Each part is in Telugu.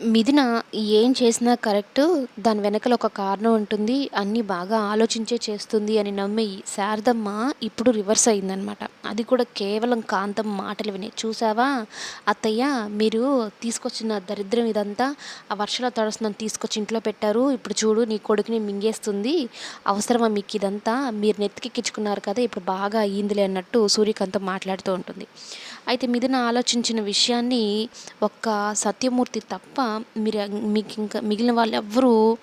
మిథున ఏం చేసినా కరెక్ట్ దాని వెనకల ఒక కారణం ఉంటుంది. అన్నీ బాగా ఆలోచించే చేస్తుంది అని నమ్మి శారదమ్మ ఇప్పుడు రివర్స్ అయిందనమాట. అది కూడా కేవలం కాంతం మాటలు విని. చూసావా అత్తయ్య మీరు తీసుకొచ్చిన దరిద్రం ఇదంతా ఆ వర్షంలో తడుస్తుందని తీసుకొచ్చి ఇంట్లో పెట్టారు. ఇప్పుడు చూడు నీ కొడుకుని మింగేస్తుంది. అవసరమా మీకు ఇదంతా? మీరు నెత్తికెక్కించుకున్నారు కదా! ఇప్పుడు బాగా అయ్యిందిలే అన్నట్టు సూర్యకాంతం మాట్లాడుతూ ఉంటుంది. అయితే మిథున ఆలోచించిన విషయాన్ని ఒక్క సత్యమూర్తి తప్ప మీరు మీకు ఇంకా మిగిలిన వాళ్ళు ఎవ్వరూ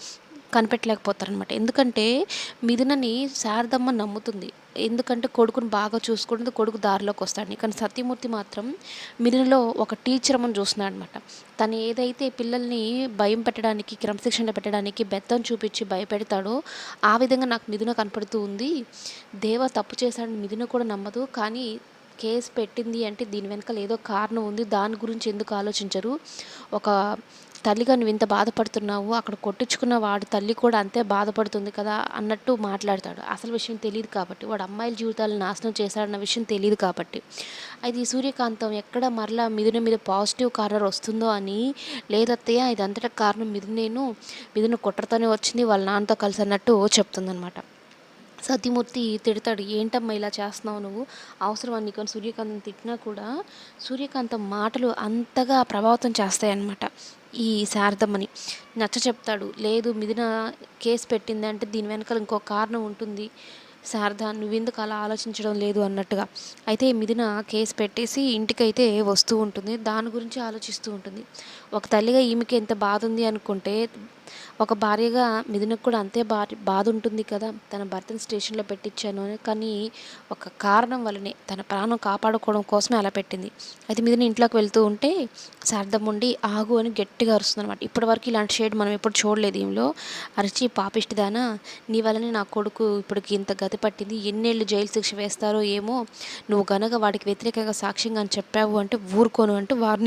కనిపెట్టలేకపోతారనమాట. ఎందుకంటే మిథునని శారదమ్మ నమ్ముతుంది. ఎందుకంటే కొడుకుని బాగా చూసుకుంటుంది. కొడుకు దారిలోకి వస్తాడని. కానీ సత్యమూర్తి మాత్రం మిథునలో ఒక టీచర్ అమ్మని చూస్తున్నాడు అనమాట తను ఏదైతే పిల్లల్ని భయం పెట్టడానికి, క్రమశిక్షణ పెట్టడానికి బెత్తం చూపించి భయపెడతాడో ఆ విధంగా నాకు మిథున కనపడుతూ ఉంది. దేవ తప్పు చేశాడని మిథున కూడా నమ్మదు. కానీ కేస్ పెట్టింది అంటే దీని వెనకాల ఏదో కారణం ఉంది. దాని గురించి ఎందుకు ఆలోచించరు? ఒక తల్లిగా నువ్వు ఇంత బాధపడుతున్నావు. అక్కడ కొట్టించుకున్న వాడు తల్లి కూడా అంతే బాధపడుతుంది కదా! అన్నట్టు మాట్లాడతాడు. అసలు విషయం తెలియదు కాబట్టి. వాడు అమ్మాయిల జీవితాలను నాశనం చేశాడన్న విషయం తెలియదు కాబట్టి. అయితే ఈ సూర్యకాంతం ఎక్కడ మరలా మిథున మీద పాజిటివ్ కార్నర్ వస్తుందో అని లేదత్తయ్య ఇదంతటికి కారణం మిథునేను. మిథున కుట్రతోనే వచ్చింది వాళ్ళ నాన్నతో కలిసి అన్నట్టు చెప్తుందనమాట. సత్యమూర్తి తిడతాడు. ఏంటమ్మా ఇలా చేస్తున్నావు నువ్వు? అవసరమా నీకు అని సూర్యకాంతం తిట్టినా కూడా సూర్యకాంతం మాటలు అంతగా ప్రభావితం చేస్తాయన్నమాట. ఈ శారదమ్మని. నచ్చచెప్తాడు. లేదు మిథున కేస్ పెట్టిందంటే దీని వెనకాల ఇంకో కారణం ఉంటుంది. శారద నువ్వెందుకు అలా ఆలోచించడం లేదు అన్నట్టుగా. అయితే మిథున కేస్ పెట్టేసి ఇంటికైతే వస్తూ ఉంటుంది. దాని గురించి ఆలోచిస్తూ ఉంటుంది. ఒక తల్లిగా ఈమెకి ఎంత బాధ ఉంది అనుకుంటే ఒక భార్యగా మిథునకు కూడా అంతే బాధ బాధ ఉంటుంది కదా! తన భర్తని స్టేషన్‌లో పెట్టించాను అని. కానీ ఒక కారణం వల్లనే తన ప్రాణం కాపాడుకోవడం కోసమే అలా పెట్టింది. అయితే మిథున ఇంట్లోకి వెళ్తూ ఉంటే శారదమ్మ ఉండి ఆగు అని గట్టిగా ఇప్పటి ఇప్పటివరకు ఇలాంటి షేడ్ మనం ఎప్పుడు చూడలేదు ఏంలో అరిచి పాపిష్టిదానా నీ వల్లనే నా కొడుకు ఇప్పటికి ఇంత గతి పట్టింది. ఎన్నేళ్ళు జైలు శిక్ష వేస్తారో ఏమో! నువ్వు గనక వాడికి వ్యతిరేకంగా సాక్ష్యంగా అని చెప్పావు అంటే ఊరుకోను అంటూ వారిని